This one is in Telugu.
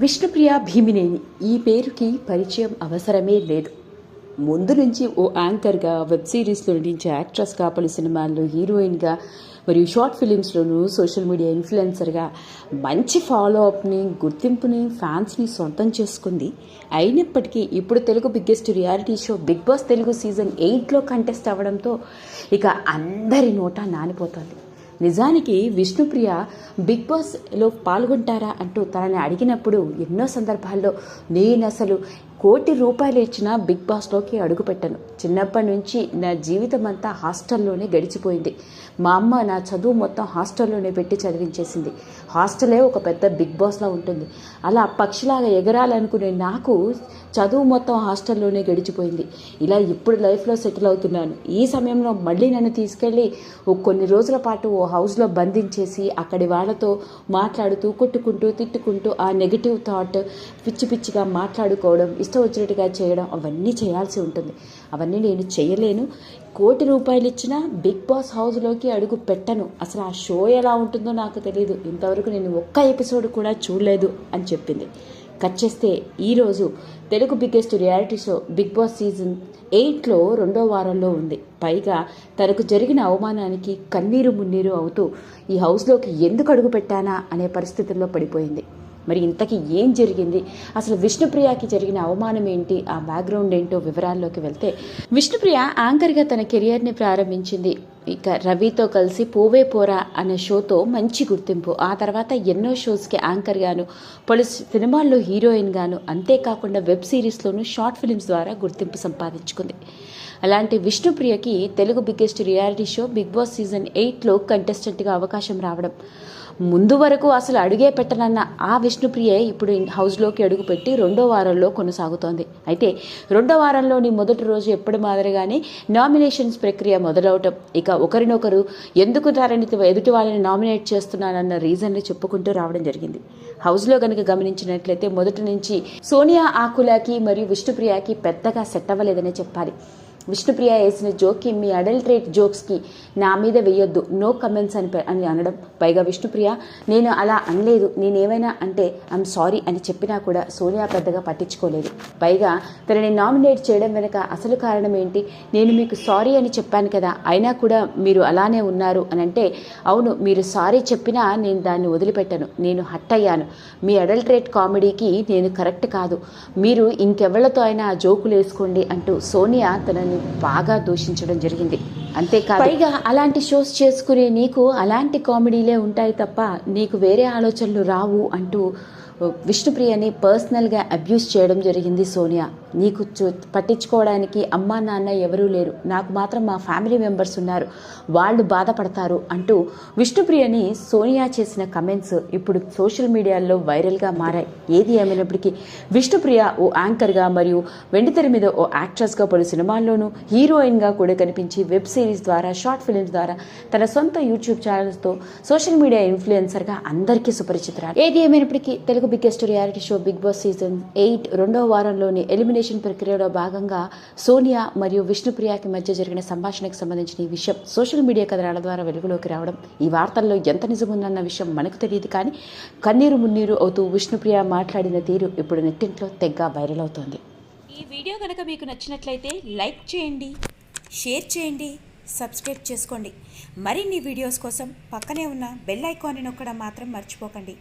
విష్ణుప్రియ భీమినేని ఈ పేరుకి పరిచయం అవసరమే లేదు. ముందు నుంచి ఓ యాంకర్గా వెబ్ సిరీస్లో నటించే యాక్ట్రెస్గా పలు సినిమాల్లో హీరోయిన్గా మరియు షార్ట్ ఫిలిమ్స్లోనూ సోషల్ మీడియా ఇన్ఫ్లుయెన్సర్గా మంచి ఫాలో అప్ని గుర్తింపుని ఫ్యాన్స్ని సొంతం చేసుకుంది. అయినప్పటికీ ఇప్పుడు Telugu biggest reality show Big Boss Telugu season ఎయిట్లో కంటెస్ట్ అవ్వడంతో ఇక అందరి నోటా నానిపోతుంది. నిజానికి విష్ణుప్రియ బిగ్ బాస్లో పాల్గొంటారా అంటూ తనని అడిగినప్పుడు ఎన్నో సందర్భాల్లో నేను అసలు కోటి రూపాయలు ఇచ్చిన బిగ్ బాస్లోకి అడుగుపెట్టాను. చిన్నప్పటి నుంచి నా జీవితం అంతా హాస్టల్లోనే గడిచిపోయింది. మా అమ్మ నా చదువు మొత్తం హాస్టల్లోనే పెట్టి చదివించేసింది. హాస్టలే ఒక పెద్ద బిగ్ బాస్లా ఉంటుంది. అలా పక్షిలాగా ఎగరాలనుకునే నాకు చదువు మొత్తం హాస్టల్లోనే గడిచిపోయింది. ఇలా ఇప్పుడు లైఫ్లో సెటిల్ అవుతున్నాను. ఈ సమయంలో మళ్ళీ నన్ను తీసుకెళ్ళి ఓ కొన్ని రోజుల పాటు ఓ హౌస్లో బంధించేసి అక్కడి వాళ్ళతో మాట్లాడుతూ కొట్టుకుంటూ తిట్టుకుంటూ ఆ నెగిటివ్ థాట్ పిచ్చి పిచ్చిగా మాట్లాడుకోవడం ఇష్టం వచ్చినట్టుగా చేయడం అవన్నీ చేయాల్సి ఉంటుంది. అవన్నీ నేను చేయలేను. కోటి రూపాయలు ఇచ్చిన బిగ్ బాస్ హౌస్లోకి అడుగు పెట్టను. అసలు ఆ షో ఎలా ఉంటుందో నాకు తెలియదు ఇంతవరకు నేను ఒక్క ఎపిసోడ్ కూడా చూడలేదు అని చెప్పింది. కట్ చేస్తే ఈరోజు Telugu biggest reality show Big Boss season ఎయిట్లో రెండో వారంలో ఉంది. పైగా తనకు జరిగిన అవమానానికి కన్నీరు మున్నీరు అవుతూ ఈ హౌస్లోకి ఎందుకు అడుగు పెట్టానా అనే పరిస్థితుల్లో పడిపోయింది. మరి ఇంతకీ ఏం జరిగింది? అసలు విష్ణుప్రియకి జరిగిన అవమానం ఏంటి? ఆ బ్యాక్గ్రౌండ్ ఏంటో వివరాల్లోకి వెళ్తే విష్ణుప్రియ యాంకర్గా తన కెరియర్ని ప్రారంభించింది. ఇక రవితో కలిసి పోవే పోరా అనే షోతో మంచి గుర్తింపు. ఆ తర్వాత ఎన్నో షోస్కి యాంకర్గాను పలు సినిమాల్లో హీరోయిన్గాను అంతేకాకుండా వెబ్ సిరీస్లోనూ షార్ట్ ఫిలిమ్స్ ద్వారా గుర్తింపు సంపాదించుకుంది. అలాంటి విష్ణుప్రియకి Telugu biggest reality show Big Boss season ఎయిట్లో కంటెస్టెంట్గా అవకాశం రావడం. ముందు వరకు అసలు అడుగే పెట్టనన్న ఆ విష్ణుప్రియే ఇప్పుడు హౌస్లోకి అడుగుపెట్టి రెండో వారంలో కొనసాగుతోంది. అయితే రెండో వారంలోని మొదటి రోజు ఎప్పటి మాదిరిగానే నామినేషన్స్ ప్రక్రియ మొదలవటం. ఇక ఒకరినొకరు ఎందుకు దారిని ఎదుటి వాళ్ళని నామినేట్ చేస్తున్నానన్న రీజన్ని చెప్పుకుంటూ రావడం జరిగింది. హౌస్లో కనుక గమనించినట్లయితే మొదటి నుంచి సోనియా ఆకులాకి మరియు విష్ణుప్రియకి పెద్దగా సెట్ అవ్వలేదనే చెప్పాలి. విష్ణుప్రియ వేసిన జోక్కి మీ అడల్ట్రేట్ జోక్స్కి నా మీద వేయొద్దు నో కమెంట్స్ అని అని అనడం. పైగా విష్ణుప్రియ నేను అలా అనలేదు. నేనేమైనా అంటే ఐఎమ్ సారీ అని చెప్పినా కూడా సోనియా పెద్దగా పట్టించుకోలేదు. పైగా తనని నామినేట్ చేయడం వెనుక అసలు కారణం ఏంటి? నేను మీకు సారీ అని చెప్పాను కదా. అయినా కూడా మీరు అలానే ఉన్నారు అని అంటే అవును మీరు సారీ చెప్పినా నేను దాన్ని వదిలిపెట్టను. నేను హట్ అయ్యాను మీ అడల్ట్రేట్ కామెడీకి నేను కరెక్ట్ కాదు. మీరు ఇంకెవళ్ళతో అయినా ఆ జోకులు వేసుకోండి అంటూ సోనియా తనని బాగా దూషించడం జరిగింది. అంతేకాదు పైగా అలాంటి షోస్ చేసుకునే నీకు అలాంటి కామెడీలే ఉంటాయి తప్ప నీకు వేరే ఆలోచనలు రావు అంటూ విష్ణుప్రియని పర్సనల్గా అబ్యూస్ చేయడం జరిగింది సోనియా. నీకు పట్టించుకోవడానికి అమ్మా నాన్న ఎవరూ లేరు. నాకు మాత్రం మా ఫ్యామిలీ మెంబర్స్ ఉన్నారు. వాళ్ళు బాధపడతారు అంటూ విష్ణుప్రియని సోనియా చేసిన కమెంట్స్ ఇప్పుడు సోషల్ మీడియాలో వైరల్గా మారాయి. ఏది ఏమైనప్పటికీ విష్ణుప్రియ ఓ యాంకర్గా మరియు వెండితెర మీద ఓ యాక్ట్రెస్గా పలు సినిమాల్లోనూ హీరోయిన్గా కూడా కనిపించి వెబ్ సిరీస్ ద్వారా షార్ట్ ఫిల్మ్స్ ద్వారా తన సొంత యూట్యూబ్ ఛానల్స్తో సోషల్ మీడియా ఇన్ఫ్లుయెన్సర్గా అందరికీ సుపరిచితురాలు. ఏది ఏమైనప్పటికీ Telugu biggest reality show Big Boss season eight రెండో వారంలోని ఎలిమినేషన్ ప్రక్రియలో భాగంగా సోనియా మరియు విష్ణుప్రియకి మధ్య జరిగిన సంభాషణకు సంబంధించిన ఈ విషయం సోషల్ మీడియా కథనాల ద్వారా వెలుగులోకి రావడం ఈ వార్తల్లో ఎంత నిజముందన్న విషయం మనకు తెలియదు కానీ కన్నీరు మున్నీరు అవుతూ విష్ణుప్రియ మాట్లాడిన తీరు ఇప్పుడు నెట్టింట్లో తెగ్గ వైరల్ అవుతోంది. ఈ వీడియో కనుక మీకు నచ్చినట్లయితే లైక్ చేయండి షేర్ చేయండి సబ్స్క్రైబ్ చేసుకోండి. మరిన్ని వీడియోస్ కోసం పక్కనే ఉన్న బెల్ ఐకాన్ని నొక్కడం మాత్రం మర్చిపోకండి.